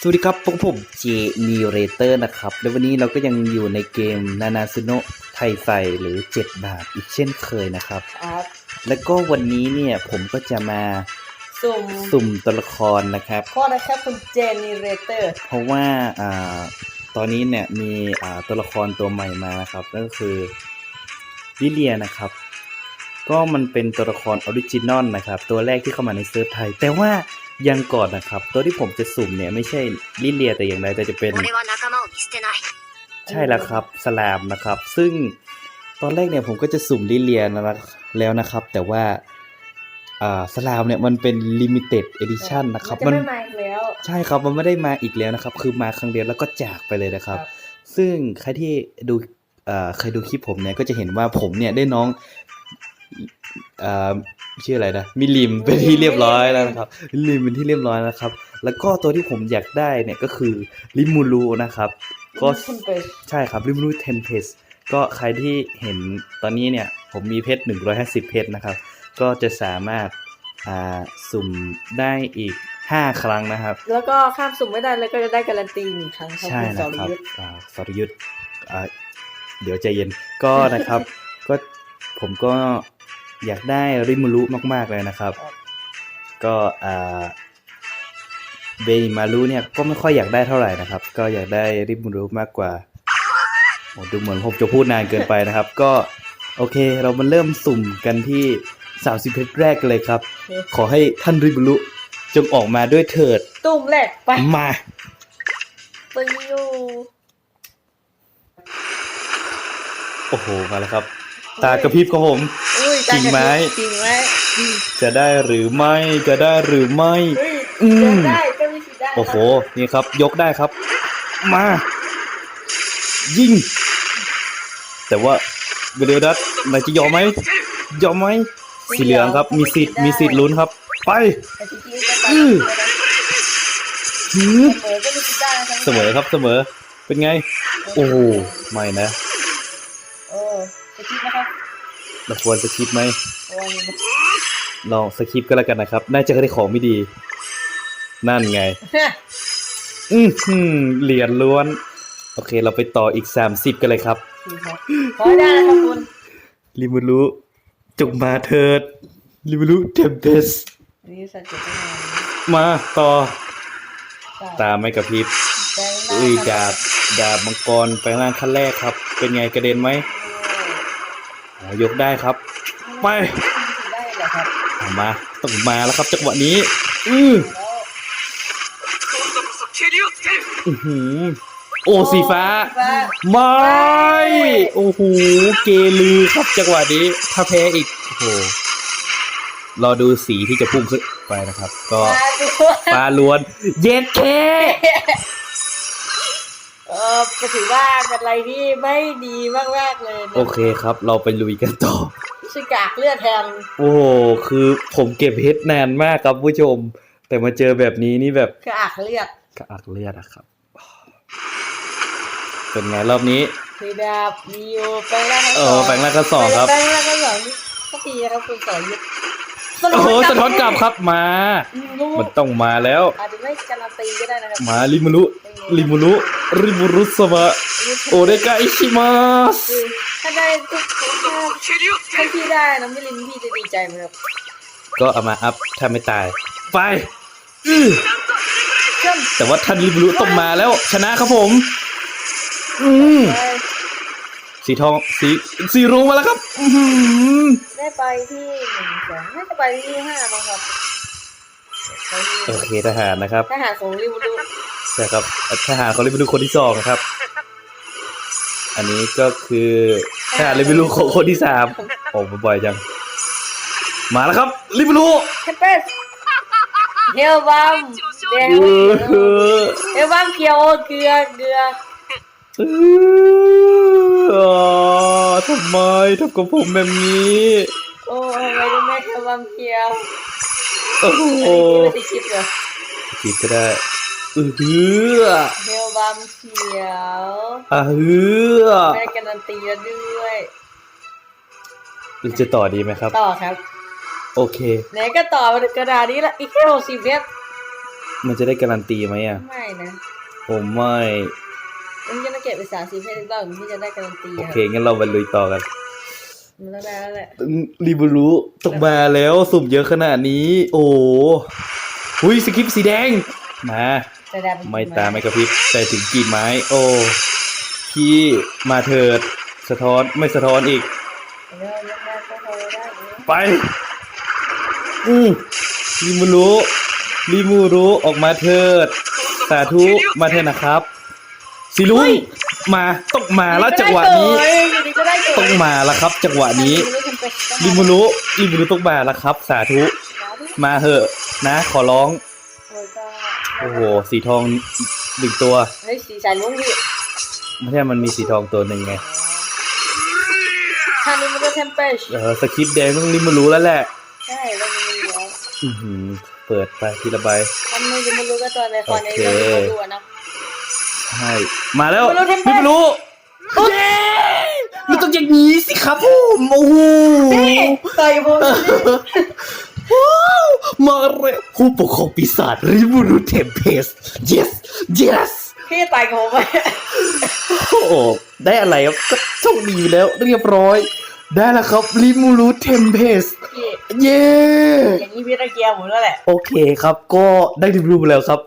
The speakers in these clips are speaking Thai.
สวัสดีครับพวกผมเจมีเรเตอร์นะครับ และวันนี้เราก็ยังอยู่ในเกมนานาซุโนะไทไฟหรือ 7 บาทอีกเช่นเคยนะครับ ครับแล้วก็วันนี้เนี่ยผมก็จะมาสุ่มสุ่มตัวละครนะครับ ข้อนะครับคุณเจเนเรเตอร์ เพราะว่าอ่าตอนนี้เนี่ยมีอ่าตัวละครตัวใหม่มานะครับนั่นก็คือลิเลียนะครับ ก็มันเป็นตัวละครออริจินอลนะครับ ตัวแรกที่เข้ามาในเซิร์ฟไทย แต่ว่า ยังก่อนนะครับ ตัวที่ผมจะสุ่มเนี่ยไม่ใช่ลิเลียแต่อย่างใดแต่จะเป็น ใช่แล้วครับสลามนะครับ ซึ่งตอนแรกเนี่ยผมก็จะสุ่มลิเลียนะแล้วนะครับ แต่ว่าสลามเนี่ยมันเป็นลิมิเต็ดเอดิชันนะครับ มันไม่มาอีกแล้วใช่ครับมันไม่ได้มาอีกแล้วนะครับ คือมาครั้งเดียวแล้วก็จากไปเลยนะครับ ซึ่งใครที่ดูใครดูคลิปผมเนี่ยก็จะเห็นว่าผมเนี่ยได้น้อง ชื่ออะไรนะมิลิมเป็นที่เรียบร้อยแล้วนะครับมิลิมเป็นที่เรียบร้อยแล้วครับ แล้วก็ตัวที่ผมอยากได้เนี่ยก็คือลิมูรูนะครับก็คุณเป็นใช่ครับริมรูเทนเพสก็ใครที่เห็นตอนนี้เนี่ย ผมมีเพชร150 เพชรนะครับ ก็จะสามารถอ่าสุ่มได้อีก 5 ครั้งนะครับ แล้วก็ข้ามสุ่มไม่ได้แล้วก็จะได้การันตีหนึ่งครั้งครับใช่คุณสนะรครับยุทธ์อ่าสรยุทธ์อ่าเดี๋ยวใจเย็นก็นะครับ ก็ผมก็ อยากได้ริมูรุมาก ๆ เลยนะครับ ก็อ่าเบนิมารุเนี่ยก็ไม่ค่อยอยากได้เท่าไหร่นะครับ ก็อยากได้ริมูรุมากกว่าโอ้ดูเหมือนผมจะพูดนานเกินไปนะครับ ก็โอเคเรามาเริ่มสุ่มกันที่30เพชรแรกกันเลยครับ ขอให้ท่านริมูรุจงออกมาด้วยเถิด ตุ้มแรกไปมาปึงอยู่โอ้โหมาแล้วครับ ตากระพริบของผม อุ้ยกิ่งไม้ กิ่งไม้จะได้หรือไม่ จะได้หรือไม่เฮ้ยอืมเดินได้ก็มีสิทธิ์ได้โอ้โห นี่ครับ ยกได้ครับ มา ยิง แต่ว่าเบลดัสนายจะยอมไหม ยอมไหม สีเหลืองครับ มีสิทธิ์ มีสิทธิ์ลุ้นครับ ไปแต่จริงๆก็อืมหือเสมอก็มีสิทธิ์ได้นะครับเสมอครับ เสมอ เป็นไง โอ้โหไม่นะ โอ้จะคิดนะครับ เราควรสคิปไหมโอ้ยลองสคิปก็แล้วกันนะครับ น่าจะได้ของไม่ดี นั่นไง อือหือเหรียญล้วน โอเค เราไปต่ออีก30กันเลยครับขอให้ได้นะครับคุณลิมูรุจงมาเถิดลิมูรุเทมเพสนี่สัจจะต้องมาต่อมาตามไม่กระพริบแดงมากอุ้ยครัดาบดาบมังกรไปล่างขั้นแรกครับ เป็นไงกระเด็นไหมอ๋อ ยกได้ครับ ไปได้เหรอครับเอามาต้องมาแล้วครับจังหวะนี้ อือแล้วอื้อหือโอ้สีฟ้าฟ้า ไม่ โอ้โห เกลือครับจังหวะนี้ ถ้าแพ้อีก โอ้โห รอดูสีที่จะพุ่งขึ้นไปนะครับ ก็ฟ้าดูฟ้าล้วน เย็ดเค เออก็ถือว่าเป็นอะไรที่ไม่ดีมากๆเลยนะโอเคครับ เราไปลุยกันต่อชื่อกากเลือดแทนโอ้โหคือผมเก็บเฮดนานมากครับผู้ชม แต่มาเจอแบบนี้นี่แบบคือกากเลือดกระอักเลือดอะครับ เป็นไงรอบนี้คือดาบมีโอแปลงร่างทั้งเอสอองแปลงร่างก็สองครับแปลงร่างทั้งสองนี่ก็ดีนะครับคุณสอนยุทธ โอ้โหสะท้อนกลับครับมารู้มันต้องมาแล้ว อาจจะไม่การันตีก็ได้นะครับมาริมูรุริมูรุริมูรุสมะโอเดกาอิชิมัสคือถ้าได้ทุกถ้าถ้าพี่ได้นะไม่ลินพี่จะดีใจไหมครับก็เอามาอัพถ้าไม่ตาย ไปอื้อเชื่อมแต่ว่าท่านริมูรุต้องมาแล้ว ชนะครับผม อืมไป สีทองสีสีรุ้งมาแล้วครับอื้อหือได้ไปที่หนึ่งสองน่าจะไปที่ห้าบ้างครับไปที่โอเคทหารนะครับทหารของริวรูใช่ครับทหารเขาริมูรุคนที่สองนะครับ อันนี้ก็คือทหารริมูรุคนคนที่สามโอ้บ่อยจัง มาแล้วครับริมูรุเทปเปสเฮลบัมเดเอลอเฮลบัมเกียวเกลือเกลือเออ ทำไมทำกับผมแบบนี้ โอ้ทำไมต้องแม่เฮลบัมเกียวโอ้โหไม่ได้คิดเลยคิดก็ได้เออเฮือเฮลบัมเขียวอะเฮือแม่การันตีแล้วด้วยเราจะต่อดีไหมครับ ต่อครับ โอเค ไหนก็ต่อมาถึงกระดาษนี้ละอีกแค่หกสิบเมตรมันจะได้การันตีไหมอะ ไม่นะ ผมไม่ มันจะต้องเก็บไปสามสิบให้ได้รอบถึงที่จะได้การันตีโออะเคงั้นเราไปลุยต่อกันมันต้องได้แล้วแหละรีบูรุตกมาแล้วสุ่มเยอะขนาดนี้ โอ้โหหุยสคริปต์สีแดงมาจะได้เป็นไม่ตามไม่กระพริบแต่ถึงกี่ไม้ โอ้พี่มาเถิด สะท้อนไม่สะท้อนอีกเดี๋ยวเดี๋ยวได้ก็พอได้เองไปอืมรีมูรุรีมูรุออกมาเถิด สาธุมาเถิดนะครับ สิลุงมาต้องมาแล้วจังหวะนี้อยู่ดีก็ได้เกิดต้องมาแล้วครับ จังหวะนี้ริมูรุริมูรุต้องมาแล้วครับ สาธุ มาเหอะนะ ขอร้องโอ้โหสีทองหนึ่งตัวเฮ้ยสีสันลุงพี่ไม่ใช่มันมีสีทองตัวหนึ่งไงท่านี้มันก็เทมเปชเออสคริปต์แดงต้องริมูรุแล้วแหละใช่แล้วมันมีแล้วอือหือเปิดไปทีละใบทำไมจะไม่รู้ก็ตัวในคอนในโอเคเรื่องที่เขาดูอะนะ ใช่มาแล้วริมูรุเทมเปริมูรุเย้มันต้องอย่างนี้สิครับผมโอ้โหต่อยผมว้าวมาเลยผู้ปกครองปีศาจริมูรุเทมเพส yes yes พี่ต่อยกับผมไปโอ้โหได้อะไรครับก็โชคดีแล้วเรียบร้อย ได้แล้วครับริมูรุเทมเพส พี่เย้ อย่างนี้พี่ตะเกียบผมแล้วแหละ โอเคครับก็ได้ริมูรุมาแล้วครับ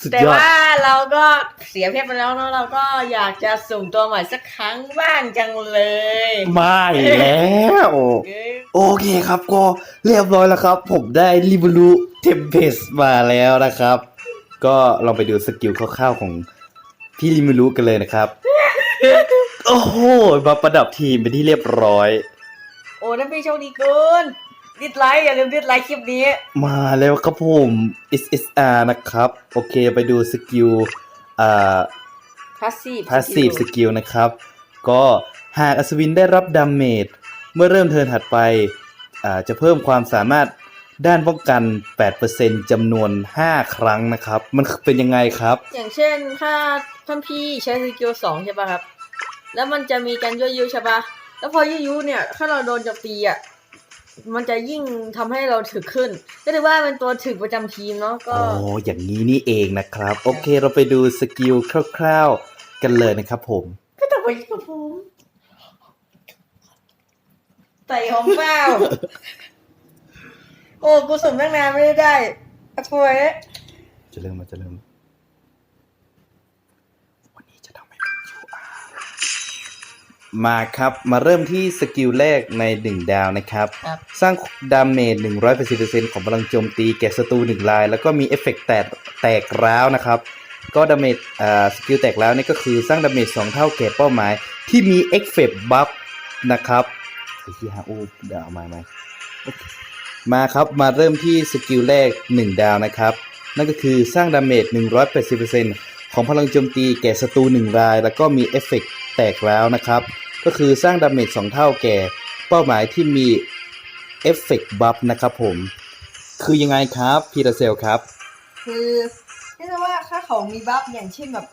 สุดแต่ยอดว่าเราก็เสียเพชรไปแล้วเนาะเราก็อยากจะสุ่มตัวใหม่สักครั้งบ้างจังเลยไม่แล้วเอ้ยโอเคครับก็เรียบร้อยแล้วครับ ผมได้ริมูรุเทมเพสมาแล้วนะครับ ก็ลองไปดูสกิลคร่าวๆของพี่ริมูรุกันเลยนะครับ โอ้โหมาประดับทีมเป็นที่เรียบร้อย โอ้นั่นพี่โชคดีเกิน ดิสไลค์อย่าลืมดิสไลค์คลิปนี้ มาแล้วครับผม SSR นะครับ โอเคไปดูสกิลอ่าพาสซีฟพาสซีฟสกิลนะครับ ก็หากอัศวินได้รับดาเมจเมื่อเริ่มเทิร์นถัดไปอ่าจะเพิ่มความสามารถด้านป้องกัน 8%จำนวน 5 ครั้งนะครับ มันเป็นยังไงครับ อย่างเช่นถ้าท่านพี่ใช้สกิลสองใช่ป่ะครับ แล้วมันจะมีการยั่วยุใช่ป่ะ แล้วพอยั่วยุเนี่ย ถ้าเราโดนโจมตีอะ มันจะยิ่งทำให้เราถึกขึ้น ก็ถือว่าเป็นตัวถึกประจำทีมเนาะก็ โอ้อย่างนี้นี่เองนะครับ โอเคเราไปดูสกิลคร่าวๆกันเลยนะครับผมไม่ต้องไปยุ่งกับผมไต่หอมเปล่าโอ้ กูสุ่มตั้งนานไม่ได้ได้อะป่วยจะเริ่มมาจะเริ่ม วันนี้จะทำให้เป็น QR มาครับ มาเริ่มที่สกิลแรกในหนึ่งดาวนะครับ ครับ สร้างดาเมจ180%ของพลังโจมตีแก่ศัตรูหนึ่งราย แล้วก็มีเอฟเฟกต์แตกแตกร้าวนะครับ ก็ดาเมจอ่าสกิลแตกร้าวนี่ก็คือสร้างดาเมจ2เท่าแก่เป้าหมาย ที่มีเอฟเฟกต์บัฟนะครับไอ้ที่ฮาอูเดี๋ยวเอามาไหมโอเคมาครับมาเริ่มที่สกิลแรก 1 ดาวนะครับ นั่นก็คือสร้างดาเมจ180%ของพลังโจมตีแก่ศัตรู1ราย แล้วก็มีเอฟเฟกต์แตกร้าวนะครับ ก็คือสร้างดาเมจ2เท่าแก่เป้าหมายที่มีเอฟเฟกต์บัฟนะครับผม คือยังไงครับพีระเซลครับ คือเรียกได้ว่าถ้าเขามีบัฟอย่างเช่นแบบ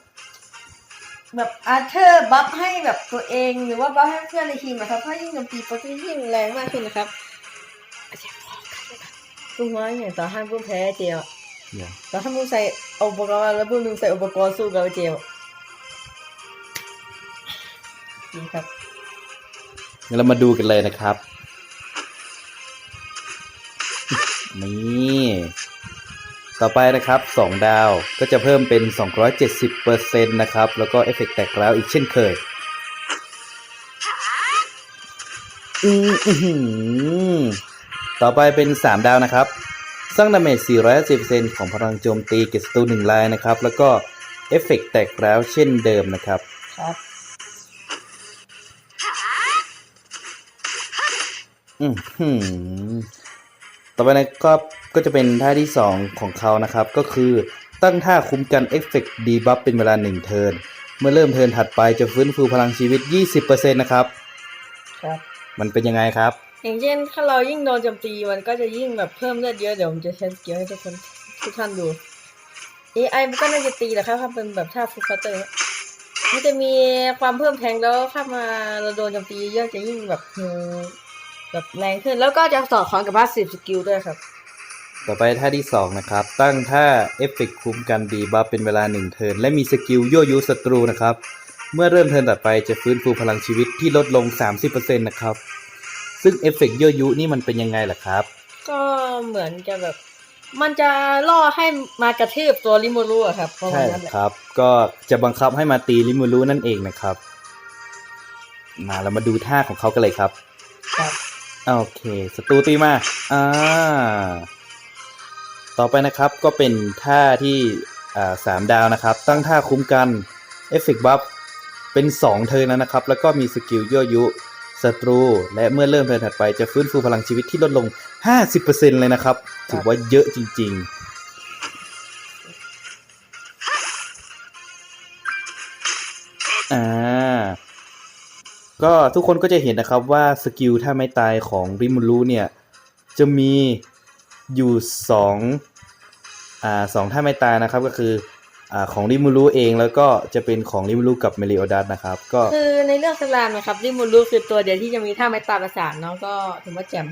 แบบอาร์เธอร์บัฟให้แบบตัวเองหรือว่าบัฟให้เพื่อนในทีมนะครับถ้ายิ่งโจมตีโปรตีนยิ่งแรงมากขึ้นนะครับลุงน้อยอย่างต่อให้ผู้แพ้เจลต่อให้ผู้ใส่อุปกรณ์แล้วผู้หนึงใส่อุปกรณ์สู้กับเจลนี่ครับ งั้นเรามาดูกันเลยนะครับ นี่ ต่อไปนะครับ 2 ดาวก็จะเพิ่มเป็น 270%นะครับ แล้วก็เอฟเฟกต์แตกแล้วอีกเช่นเคยอืมอื้อหือต่อไปเป็น 3 ดาวนะครับ สร้างดาเมจ 410%ของพลังโจมตีเกสตูหนึ่งลายนะครับ แล้วก็เอฟเฟกต์แตกแล้วเช่นเดิมนะครับ ครับ อือหือต่อไปนะครับก็จะเป็นท่าที่ 2 ของเขานะครับ ก็คือตั้งท่าคุ้มกันเอฟเฟกต์ดีบัฟเป็นเวลา 1 เทิร์นเมื่อเริ่มเทิร์นถัดไปจะฟื้นฟูพลังชีวิต 20%นะครับ ครับ มันเป็นยังไงครับ อย่างเช่นถ้าเรายิ่งโดนโจมตีมันก็จะยิ่งแบบเพิ่มเลือดเยอะ เดี๋ยวผมจะใช้สกิลให้ทุกคนทุกท่านดู AI มันก็น่าจะตีแหละครับถ้าเป็นแบบท่าฟูลเคาน์เตอร์มันจะมีความเพิ่มแทงแล้วถ้ามาเราโดนโจมตีเยอะจะยิ่งแบบเออ แบบแรงขึ้น แล้วก็จะสอดคล้องกับพาสซีฟสกิลด้วยครับ ต่อไปท่าที่ 2 นะครับ ตั้งท่าเอฟเฟกต์คุ้มกันดีบัฟเป็นเวลา 1 เทิร์นและมีสกิลยั่วยุศัตรูนะครับ เมื่อเริ่มเทิร์นต่อไปจะฟื้นฟูพลังชีวิตที่ลดลง 30%นะครับ ซึ่งเอฟเฟกต์ยั่วยุนี่มันเป็นยังไงล่ะครับ ก็เหมือนจะแบบ มันจะล่อให้มากระทืบตัวริโมรุอะครับประมาใช่ณนั้นแหละครับ ก็จะบังคับให้มาตีลิมูรุนั่นเองนะครับ มาเรามาดูท่าของเขากันเลยครับ ครับ โอเคศัตรูตีมาอ่าต่อไปนะครับก็เป็นท่าที่อ่าสามดาวนะครับ ตั้งท่าคุ้มกันเอฟเฟกบัฟเป็น 2 เทิร์นแล้วนะครับ แล้วก็มีสกิลยั่วยุศัตรู และเมื่อเริ่มเทิร์นถัดไปจะฟื้นฟูพลังชีวิตที่ลดลง 50%เลยนะครับ ถือว่าเยอะจริง ๆ ก็ทุกคนก็จะเห็นนะครับว่าสกิลท่าไม้ตายของริมูรุเนี่ย จะมีอยู่สองอ่าสองท่าไม้ตายนะครับก็คืออ่าของริมูรุเองแล้วก็จะเป็นของริมูรุกับเมลิโอดัสนะครับ ก็คือในเรื่องสลามนะครับริโมรุคือตัวเดียวที่จะมีท่าไม้ตาประสานเนาะก็ถือว่าแจ่ม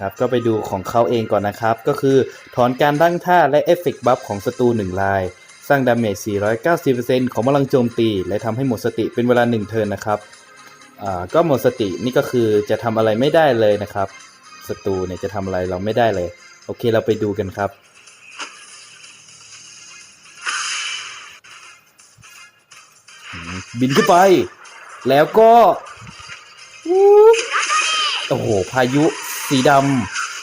ครับก็ไปดูของเขาเองก่อนนะครับ ก็คือถอนการตั้งท่าและเอฟเฟกต์บัฟของศัตรู1ลาย สร้างดาเมจ 490%ของพลังโจมตี และทำให้หมดสติเป็นเวลา 1 เทิร์นนะครับ อ่าก็หมดสตินี่ก็คือจะทำอะไรไม่ได้เลยนะครับศัตรูเนี่ยจะทำอะไรเราไม่ได้เลย โอเคเราไปดูกันครับ บินขึ้นไป แล้วก็โอ้โห พายุสีด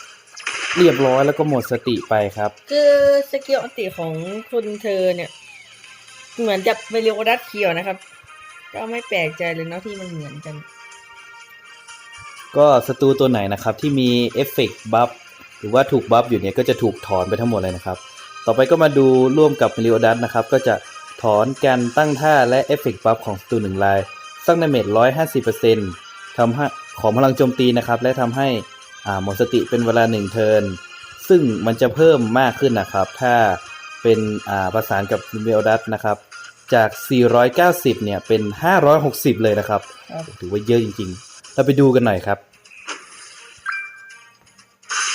ำเรียบร้อยแล้วก็หมดสติไปครับ คือสกิลอันติของคุณเธอเนี่ย เหมือนจะเมลิโอดัสเขียวนะครับ ก็ไม่แปลกใจเลยเนาะที่มันเหมือนกัน ก็ศัตรูตัวไหนนะครับที่มีเอฟเฟกต์บัฟหรือว่าถูกบัฟอยู่เนี่ยก็จะถูกถอนไปทั้งหมดเลยนะครับ ต่อไปก็มาดูร่วมกับมิลิโอดัสนะครับ ก็จะถอนการตั้งท่าและเอฟเฟกต์บัฟของศัตรูหนึ่งลายสร้างดาเมจ150%ทำให้ของพลังโจมตีนะครับ และทำให้อ่าหมดสติเป็นเวลา1เทิร์นซึ่งมันจะเพิ่มมากขึ้นนะครับ ถ้าเป็นอ่าประสานกับมิลิโอดัสนะครับ จาก 490 เนี่ย เป็น 560 เลยนะครับครับ ถือว่าเยอะจริงๆ เราไปดูกันหน่อยครับ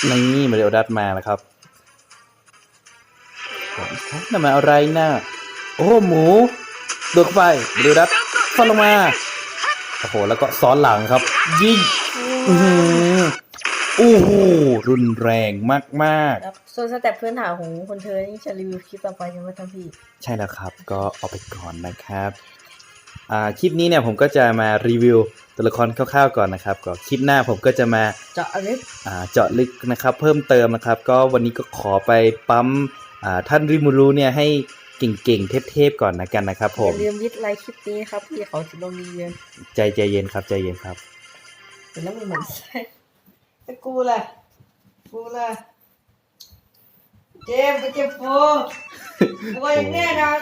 นี่มาเรียวดัดมาแล้วครับผมนั่นมาอะไรนะ่ะโอ้หมูโดดเข้าไปมาเรียวดัดฟันลงมา โอ้โห แล้วก็ซ้อนหลังครับ ยิง อื้อหือโอ้โห รุนแรงมากๆครับ ส่วนสเต็ปพื้นฐานของคนเธอนี่จะรีวิวคลิปต่อไปใช่ไหมท่านพี่ ใช่แล้วครับ ก็เอาไปก่อนนะครับอ่าคลิปนี้เนี่ยผมก็จะมารีวิวตัวละครคร่าวๆก่อนนะครับก็คลิปหน้าผมก็จะมาเจาะลึกอ่าเจาะลึกนะครับ เพิ่มเติมนะครับ ก็วันนี้ก็ขอไปปั๊มอ่าท่านริมูรุเนี่ยให้เก่งๆเทพๆก่อนนะกันนะครับผอย่ามลืมยิดไลค์คลิปนี้ครับพี่เขาจะลงรีวิวใจใจเย็นครับใจเย็นครับเห็นแล้วมันเหมือนใช่แต่กูล่ะกูล่ะ เจมส์ไปเจ็บฟูกูว่าอย่างแน่นอน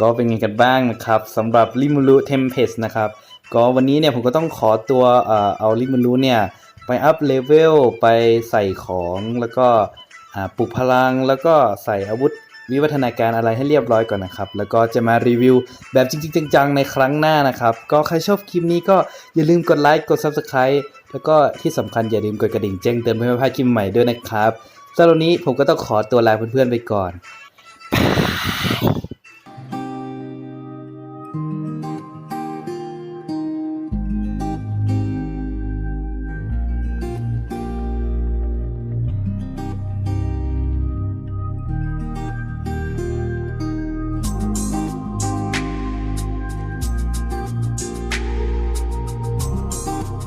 ก็เป็นไงกันบ้างนะครับสำหรับริมูรุเทมเพสนะครับ ก็วันนี้เนี่ยผมก็ต้องขอตัวเอาริมูรุเนี่ย ไปอัพเลเวลไปใส่ของแล้วก็ปลุกพลังแล้วก็ใส่อาวุธ วิวัฒนาการอะไรให้เรียบร้อยก่อนนะครับ แล้วก็จะมารีวิวแบบจริงๆจังๆในครั้งหน้านะครับ ก็ใครชอบคลิปนี้ก็อย่าลืมกดไลค์กด Subscribe แล้วก็ที่สำคัญอย่าลืมกดกระดิ่งแจ้งเตือนเพื่อไม่พลาดคลิปใหม่ด้วยนะครับสำหรับนี้ผมก็ต้องขอตัวลาเพื่อนๆไปก่อน